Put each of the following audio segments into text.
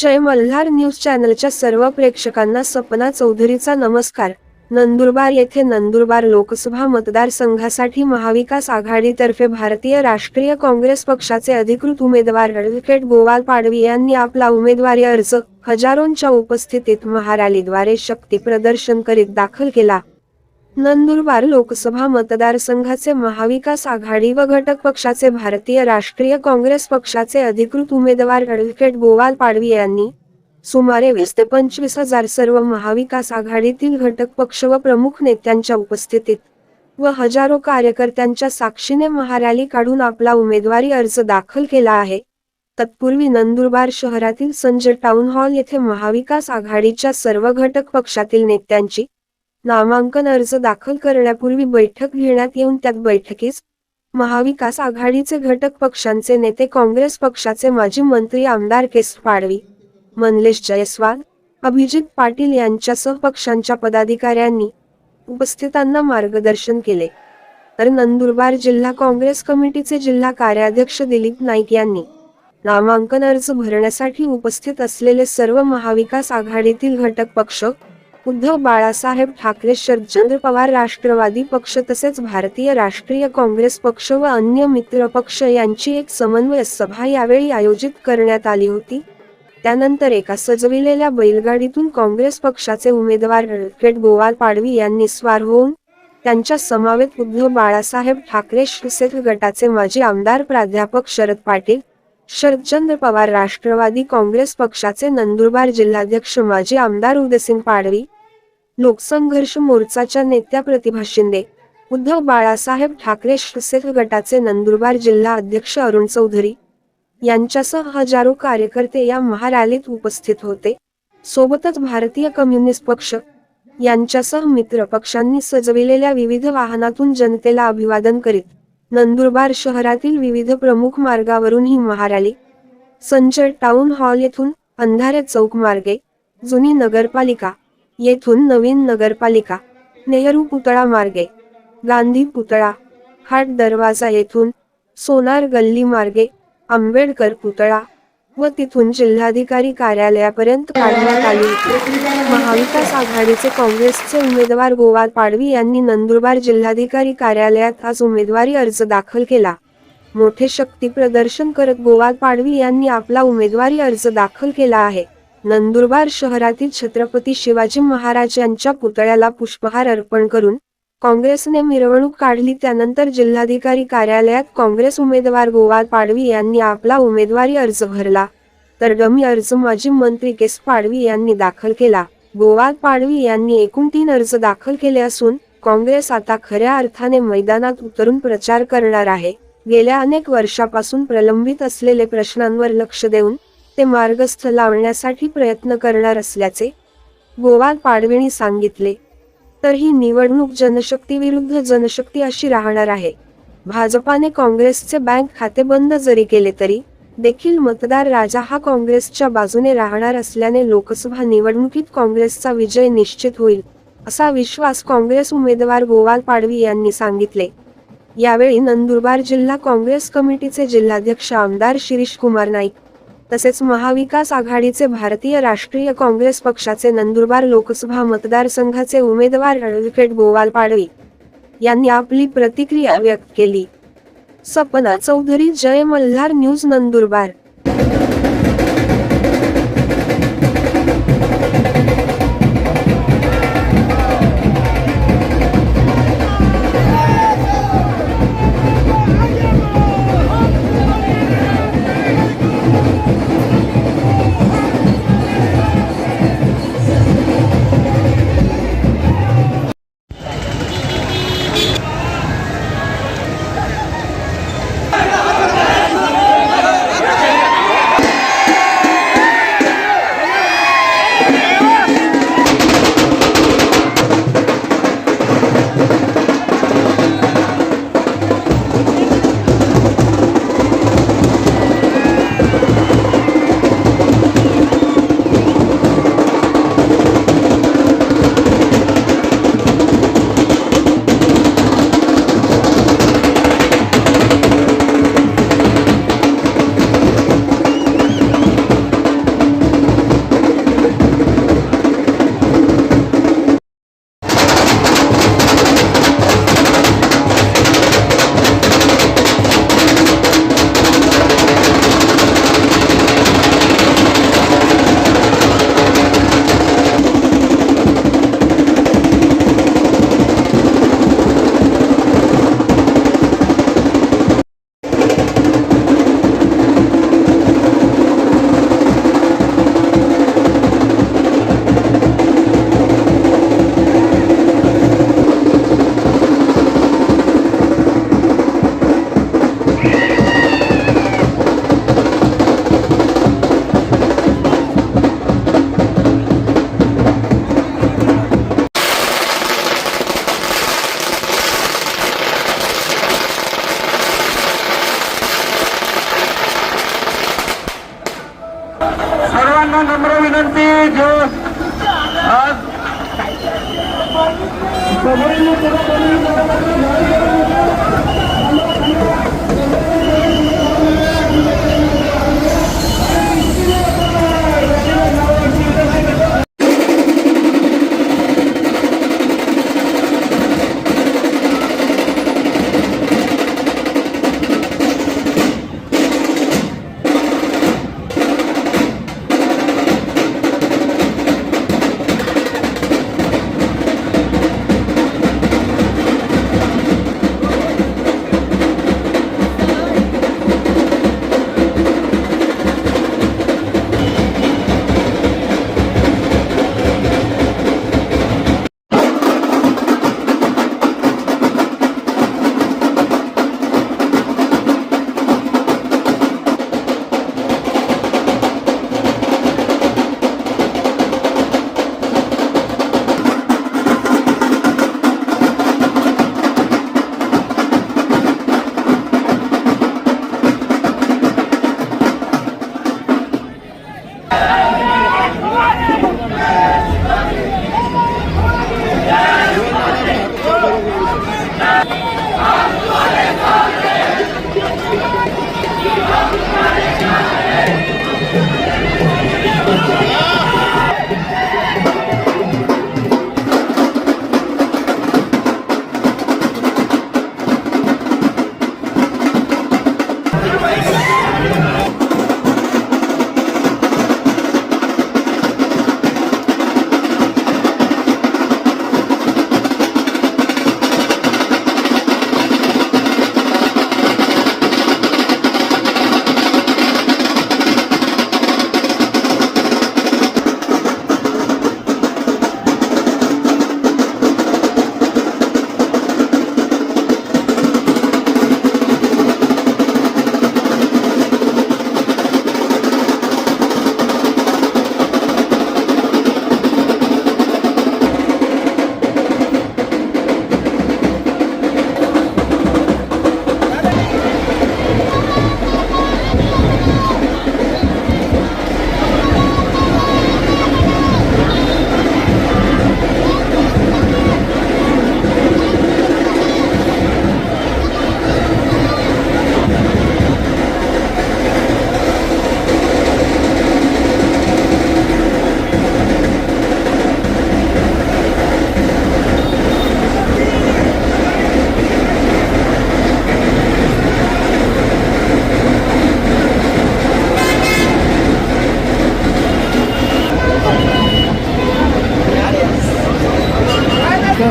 जय Malhar news चॅनलच्या सर्व प्रेक्षकांना सपना चौधरीचा नमस्कार. नंदुरबार येथे नंदुरबार लोकसभा मतदारसंघासाठी महाविकास आघाडीतर्फे भारतीय राष्ट्रीय काँग्रेस पक्षाचे अधिकृत उमेदवार ॲडव्होकेट गोवाल पाडवी यांनी आपला उमेदवारी अर्ज हजारोंच्या उपस्थितीत महारॅलीद्वारे शक्ती प्रदर्शन करीत दाखल केला. नंदुरबार लोकसभा मतदारसंघाचे महाविकास आघाडी व घटक पक्षाचे भारतीय राष्ट्रीय काँग्रेस पक्षाचे अधिकृत उमेदवार ॲडव्होकेट गोवाल पाडवी यांनी सुमारे वीस ते पंचवीस हजार सर्व महाविकास आघाडीतील घटक पक्ष व प्रमुख नेत्यांच्या उपस्थितीत व हजारो कार्यकर्त्यांच्या साक्षीने महारॅली काढून आपला उमेदवारी अर्ज दाखल केला आहे. तत्पूर्वी नंदुरबार शहरातील संजय टाउन हॉल येथे महाविकास आघाडीच्या सर्व घटक पक्षातील नेत्यांची नामांकन अर्ज दाखल करण्यापूर्वी बैठक घेण्यात येऊन त्यात बैठकीस महाविकास आघाडीचे घटक पक्षांचे नेते काँग्रेस पक्षाचे माजी मंत्री आमदार केस पाडवी मनलेश जयस्वाल अभिजित पाटील यांच्यासह पक्षांच्या पदाधिकाऱ्यांनी उपस्थितांना मार्गदर्शन केले. तर नंदुरबार जिल्हा काँग्रेस कमिटीचे जिल्हा कार्याध्यक्ष दिलीप नाईक यांनी नामांकन अर्ज भरण्यासाठी उपस्थित असलेले सर्व महाविकास आघाडीतील घटक पक्ष उद्धव बाळासाहेब ठाकरे शरदचंद्र पवार राष्ट्रवादी पक्ष तसेच भारतीय राष्ट्रीय काँग्रेस पक्ष व अन्य मित्र पक्ष यांची एक समन्वय सभा यावेळी आयोजित करण्यात आली होती. त्यानंतर एका सजविलेल्या बैलगाडीतून काँग्रेस पक्षाचे उमेदवार ॲडव्होकेट गोवाल पाडवी यांनी स्वार होऊन त्यांच्या समावेत उद्धव बाळासाहेब ठाकरे शिवसेना गटाचे माजी आमदार प्राध्यापक शरद पाटील शरदचंद्र पवार राष्ट्रवादी काँग्रेस पक्षाचे नंदुरबार जिल्हाध्यक्ष माजी आमदार उदयसिंग पाडवी लोकसंघर्ष मोर्चाच्या नेत्या प्रतिभा शिंदे उद्धव बाळासाहेब ठाकरे शिवसेना गटाचे नंदुरबार जिल्हा अध्यक्ष अरुण चौधरी यांच्यासह हजारो कार्यकर्ते या महारॅलीत उपस्थित होते. सोबतच भारतीय कम्युनिस्ट पक्ष यांच्यासह मित्र पक्षांनी सजविलेल्या विविध वाहनातून जनतेला अभिवादन करीत नंदुरबार शहरातील विविध प्रमुख मार्गावरून ही महारॅली संचय टाउन हॉल येथून अंधारे चौक मार्गे जुनी नगरपालिका येथून नवीन नगरपालिका नेहरू पुतळा मार्गे गांधी पुतळा हाट दरवाजा येथून सोनार गल्ली मार्गे आंबेडकर पुतळा व तिथून जिल्हाधिकारी कार्यालयापर्यंत काढण्यात आली. महाविकास आघाडीचे काँग्रेसचे उमेदवार गोवा पाडवी यांनी नंदुरबार जिल्हाधिकारी कार्यालयात आज उमेदवारी अर्ज दाखल केला. मोठे शक्ती प्रदर्शन करत गोवाल पाडवी यांनी आपला उमेदवारी अर्ज दाखल केला आहे. नंदुरबार शहरातील छत्रपती शिवाजी महाराज यांच्या पुतळ्याला पुष्पहार अर्पण करून काँग्रेसने मिरवणूक काढली त्यानंतर जिल्हाधिकारी कार्यालयात काँग्रेस उमेदवार गोवाल पाडवी यांनी आपला उमेदवारी अर्ज भरला. तर डमी अर्ज माजी मंत्री केस पाडवी यांनी दाखल केला. गोवाल पाडवी यांनी एकूण तीन अर्ज दाखल केले असून काँग्रेस आता खऱ्या अर्थाने मैदानात उतरून प्रचार करणार आहे. गेल्या अनेक वर्षापासून प्रलंबित असलेले प्रश्नांवर लक्ष देऊन ते मार्गस्थ लावण्यासाठी प्रयत्न करणार असल्याचे गोवाल पाडवींनी सांगितले. तर ही निवडणूक जनशक्ती विरुद्ध जनशक्ती अशी राहणार आहे. भाजपाने काँग्रेसचे बँक खाते बंद जरी केले तरी देखील मतदार राजा हा काँग्रेसच्या बाजूने राहणार असल्याने लोकसभा निवडणुकीत काँग्रेसचा विजय निश्चित होईल असा विश्वास काँग्रेस उमेदवार गोवाल पाडवी यांनी सांगितले. यावेळी नंदुरबार जिल्हा काँग्रेस कमिटीचे जिल्हाध्यक्ष आमदार शिरीष कुमार नाईक तसेच महाविकास आघाडीचे भारतीय राष्ट्रीय काँग्रेस पक्षाचे नंदुरबार लोकसभा मतदारसंघाचे उमेदवार ॲडव्होकेट गोवाल पाडवी यांनी आपली प्रतिक्रिया व्यक्त केली. Sapna Chaudhary Jai Malhar news Nandurbar.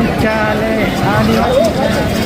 Chale, chale.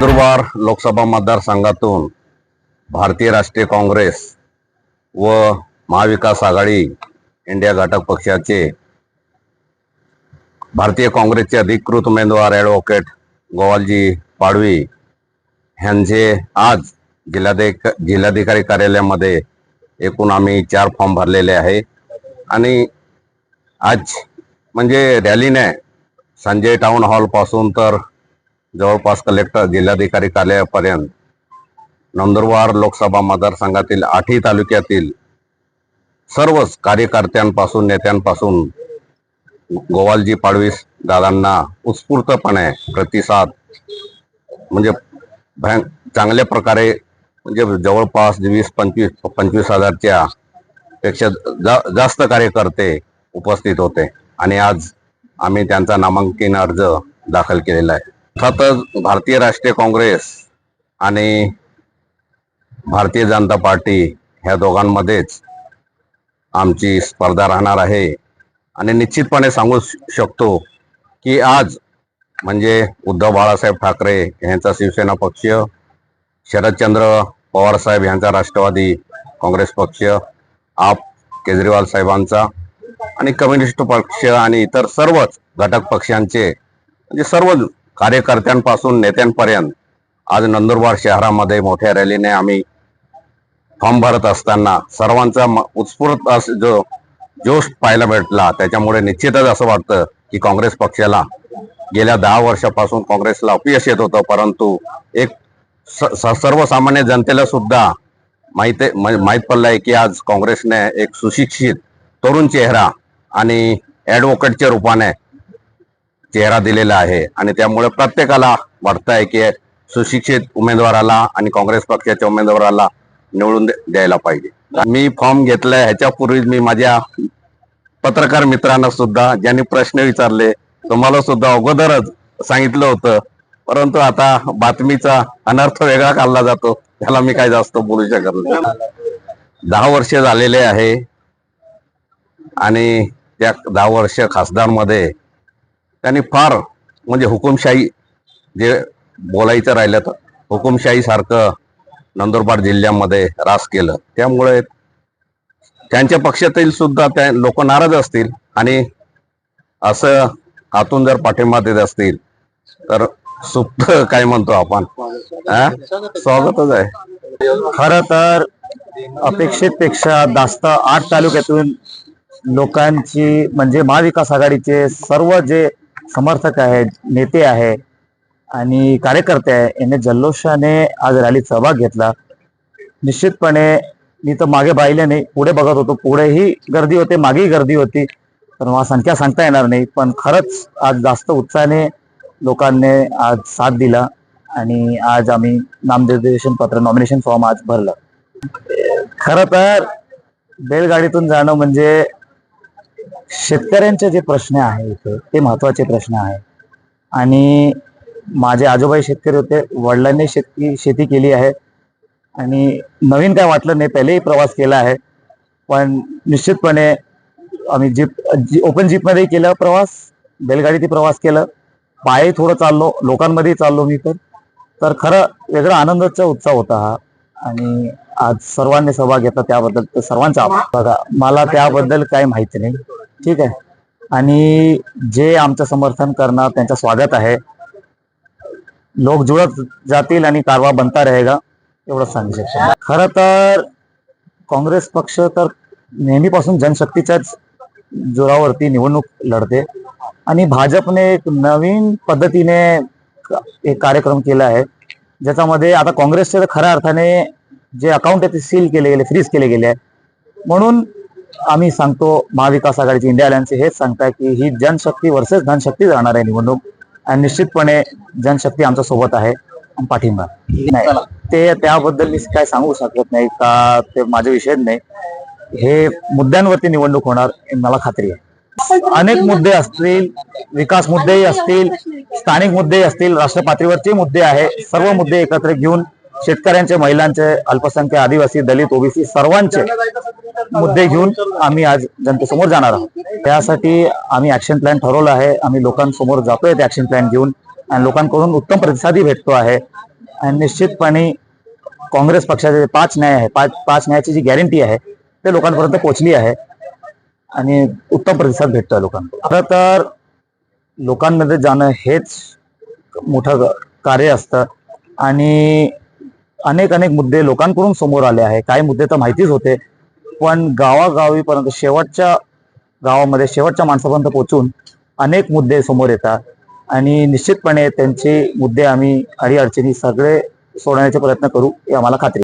Nandurbar Lok Sabha मतदारसंघातून भारतीय राष्ट्रीय काँग्रेस व महाविकास आघाडी इंडिया घटक पक्षाचे भारतीय काँग्रेसचे अधिकृत उमेदवार ॲडव्होकेट गोवालजी पाडवी ह्यांचे आज जिल्हाधिक जिल्हाधिकारी कार्यालयामध्ये एकूण आम्ही चार फॉर्म भरलेले आहे. आणि आज म्हणजे रॅलीने संजय टाउन हॉलपासून तर जवळपास कलेक्टर जिल्हाधिकारी कार्यालयापर्यंत नंदुरबार लोकसभा मतदारसंघातील आठही तालुक्यातील सर्वच कार्यकर्त्यांपासून नेत्यांपासून गोवालजी पाडवीस दादांना उत्स्फूर्तपणे प्रतिसाद म्हणजे भयं चांगल्या प्रकारे म्हणजे जवळपास वीस पंचवीस पंचवीस हजारच्या पेक्षा जा, जास्त कार्यकर्ते उपस्थित होते आणि आज आम्ही त्यांचा नामांकन अर्ज दाखल केलेला आहे. अर्थातच भारतीय राष्ट्रीय काँग्रेस आणि भारतीय जनता पार्टी ह्या दोघांमध्येच आमची स्पर्धा राहणार आहे. आणि निश्चितपणे सांगू शकतो की आज म्हणजे उद्धव बाळासाहेब ठाकरे यांचा शिवसेना पक्ष शरदचंद्र पवार साहेब यांचा राष्ट्रवादी काँग्रेस पक्ष आप केजरीवाल साहेबांचा आणि कम्युनिस्ट पक्ष आणि इतर सर्वच घटक पक्षांचे म्हणजे सर्व कार्यकर्त्यांपासून नेत्यांपर्यंत आज नंदुरबार शहरामध्ये मोठ्या रॅलीने आम्ही फॉर्म भरत असताना सर्वांचा म- उत्स्फूर्त अस- जो जोश पाहायला भेटला. त्याच्यामुळे निश्चितच असं वाटतं की काँग्रेस पक्षाला गेल्या दहा वर्षापासून काँग्रेसला अपयश येत होतं. परंतु एक स- स- सर्वसामान्य जनतेला सुद्धा माहिती माहीत पडलं आहे की आज काँग्रेसने एक सुशिक्षित तरुण चेहरा आणि ॲडव्होकेटच्या रूपाने चेहरा दिलेला आहे. आणि त्यामुळे प्रत्येकाला वाटतंय की सुशिक्षित उमेदवाराला आणि काँग्रेस पक्षाच्या उमेदवाराला निवडून द्यायला पाहिजे. मी फॉर्म घेतलाय ह्याच्यापूर्वी मी माझ्या पत्रकार मित्रांना सुद्धा ज्यांनी प्रश्न विचारले तुम्हाला सुद्धा अगोदरच सांगितलं होतं. परंतु आता बातमीचा अनर्थ वेगळा काढला जातो त्याला मी काय जास्त बोलू शकत नाही. दहा वर्ष झालेले आहे. आणि त्या दहा वर्ष खासदारमध्ये त्यांनी फार म्हणजे हुकुमशाही जे बोलायचं राहिलं तर हुकुमशाही सारखं नंदुरबार जिल्ह्यामध्ये रास केलं. त्यामुळे त्यांच्या पक्षातील सुद्धा त्या लोक नाराज असतील आणि असं आतून जर पाठिंबा देत असतील तर सुप्त काय म्हणतो आपण? स्वागतच आहे. खर तर अपेक्षित पेक्षा जास्त आठ तालुक्यातून लोकांची म्हणजे महाविकास आघाडीचे सर्व जे समर्थक आहेत नेते आहे आणि कार्यकर्ते आहे यांनी जल्लोषाने आज रॅलीत सहभाग घेतला. निश्चितपणे मी तर मागे पाहिले नाही पुढे बघत होतो. पुढेही गर्दी होते मागेही गर्दी होती. तर मला संख्या सांगता येणार नाही पण खरंच आज जास्त उत्साहाने लोकांनी आज साथ दिला आणि आज आम्ही नामनिर्देशन पत्र नॉमिनेशन फॉर्म आज भरलं. खरं तर बैलगाडीतून जाणं म्हणजे शेतकऱ्यांचे जे प्रश्न आहे इथे ते महत्त्वाचे प्रश्न आहे. आणि माझे आजोबाई शेतकरी होते वडिलांनी शेती शेती केली आहे. आणि नवीन काय वाटलं नाही पहिलेही प्रवास केला आहे. पण निश्चितपणे आम्ही जीप जी ओपन जीपमध्येही केला प्रवास बैलगाडीतही प्रवास केला. पायी थोडं चाललो लोकांमध्येही चाललो मी तर. तर खरं वेगळा आनंदाचा उत्सव होता हा. आणि आज सर्वांनी सहभाग घेतला त्याबद्दल तर सर्वांचा आभार. बघा मला त्याबद्दल काही माहिती नाही. ठीक आहे. आणि जे आमचं समर्थन करणार त्यांचं स्वागत आहे. लोक जुळत जातील आणि कारवा बनता रहेगा एवढंच सांगू शकतो. खरं तर काँग्रेस पक्ष तर नेहमीपासून जनशक्तीच्याच जोरावरती निवडणूक लढते. आणि भाजपने एक नवीन पद्धतीने एक कार्यक्रम केला आहे. ज्याच्यामध्ये आता काँग्रेसचे तर खऱ्या अर्थाने जे अकाउंट आहे ते सील केले गेले फ्रीज केले गेले आहे. म्हणून आम्ही सांगतो महाविकास आघाडीचे इंडिया अलायन्सचे हेच सांगताय की ही जनशक्ती वर्सेस धनशक्ती राहणार आहे निवडणूक. आणि निश्चितपणे जनशक्ती आमच्यासोबत आहे. पाठिंबा. ते त्याबद्दल मी काय सांगू शकत नाही का ते माझे विषय नाही. हे मुद्द्यांवरती निवडणूक होणार मला खात्री आहे. अनेक मुद्दे असतील विकास मुद्देही असतील स्थानिक मुद्देही असतील राष्ट्र पातळीवरचे मुद्दे आहे सर्व मुद्दे एकत्र घेऊन शेतकऱ्यांचे महिलांचे अल्पसंख्य आदिवासी दलित ओबीसी सर्वांचे मुद्दे घेऊन आम्ही आज जनतेसमोर जाणार आहोत. त्यासाठी आम्ही ऍक्शन प्लॅन ठरवलं आहे. आम्ही लोकांसमोर जातोय ते ऍक्शन प्लॅन घेऊन आणि लोकांकडून उत्तम प्रतिसादही भेटतो आहे. आणि निश्चितपणे काँग्रेस पक्षाचे जे पाच न्याय आहे पाच पाच न्यायाची जी गॅरंटी आहे ते लोकांपर्यंत पोहोचली आहे आणि उत्तम प्रतिसाद भेटतोय लोकांना. खरं तर लोकांमध्ये जाणं हेच मोठं कार्य असतं. आणि अनेक अनेक मुद्दे लोकांकडून समोर आले आहे. काही मुद्दे तर माहितीच होते. पण गावागावीपर्यंत शेवटच्या गावामध्ये शेवटच्या माणसापर्यंत पोहोचून अनेक मुद्दे समोर येतात. आणि निश्चितपणे त्यांचे मुद्दे आम्ही अडीअडचणी सगळे सोडवण्याचे प्रयत्न करू ही आम्हाला खात्री